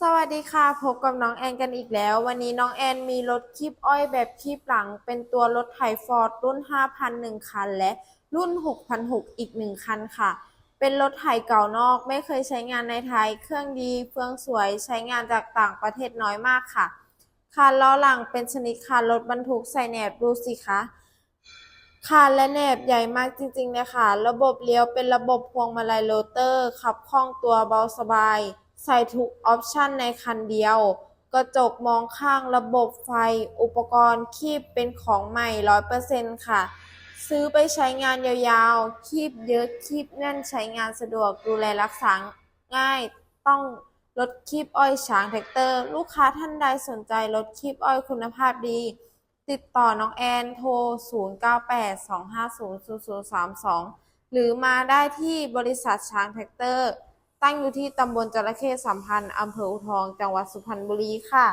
สวัสดีค่ะพบกับน้องแอนกันอีกแล้ว วันนี้น้องแอนมีรถคีบอ้อยแบบคีบหลัง เป็นตัวรถไถฟอร์ดรุ่น5,001คัน และรุ่น 6,006อีก 1 คันค่ะ เป็นรถไถเก่านอกไม่เคยใช้งานในไทย เครื่องดีเฟืองสวยใช้งานจากต่างประเทศน้อยมากค่ะคานล้อหลังเป็นชนิดคานรถบรรทุกใส่แหนบดูสิคะคานและแหนบใหญ่มากจริงๆเลยค่ะ ระบบเลี้ยวเป็นระบบพวงมาลัยโรเตอร์ขับคล่องตัวเบาสบาย ใส่ทุกออปชันในคันเดียว กระจกมองข้างระบบไฟ อุปกรณ์คีบเป็นของใหม่ 100%ค่ะ ซื้อไปใช้งานยาวๆ คีบเยอะคีบแน่นใช้งานสะดวกดูแลรักษาง่ายต้องรถคีบอ้อยช้างแท็กเตอร์ ลูกค้าท่านใดสนใจรถคีบอ้อยคุณภาพดี ติดต่อน้องแอนโทร 0982500032 หรือมาได้ที่บริษัทช้างแท็กเตอร์ ตั้งอยู่ที่ตำบลจระเข้สัมพันธ์อำเภออุทอง จังหวัดสุพรรณบุรีค่ะ